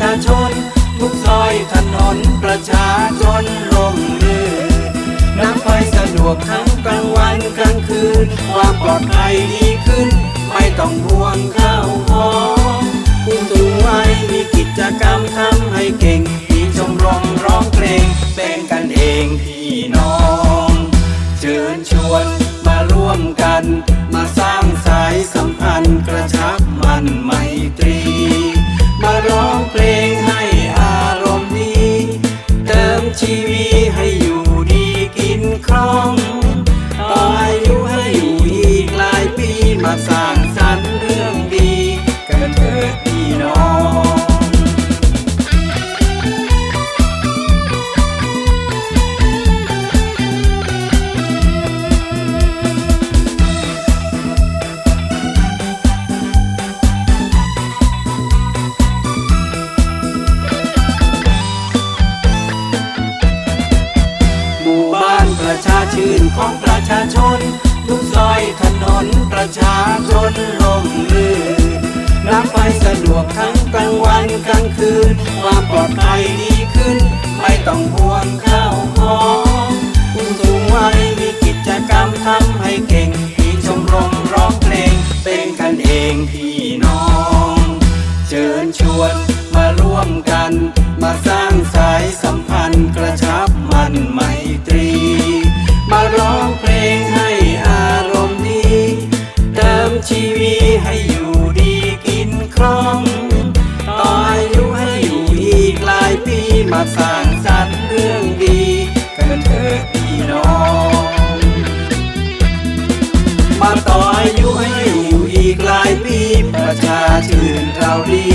ชาชน ทุกซอยถนนประชาชนร่มรื่นน้ำไฟสะดวกทั้งกลางวันกลางคืน ความปลอดภัยดีขึ้น ไม่ต้องห่วงข้าวหอมผู้สูงวัยมีกิจกรรมทำให้เก่ง มีชมรมร้องเพลงเป็นกันเองพี่น้อง วีให้อยู่ดีกินคล่อง ประชาชื่นของประชาชน ทุกซอยถนนประชาชนลมลื่นน้ำไฟสะดวกทั้งกลางวันกลางคืน ความปลอดภัยดีขึ้น ไม่ต้องห่วงข้าวของผู้สูงวัยมีกิจกรรมทำให้เก่งมีชมรมร้องเพลง เป็นกันเองพี่น้อง เชิญชวนมาร่วมกัน มาสร้างสายสัมพันธ์กระชับมันไมตรี ร้องเพลงให้อารมณ์ดีเติมชีวีให้อยู่ดีกินคล่องต่ออายุให้อยู่อีกหลายปีมาสร้างสรรค์เรื่องดีกันเถิดพี่น้อง มาต่ออายุให้อยู่อีกหลายปีประชาชื่นเราดี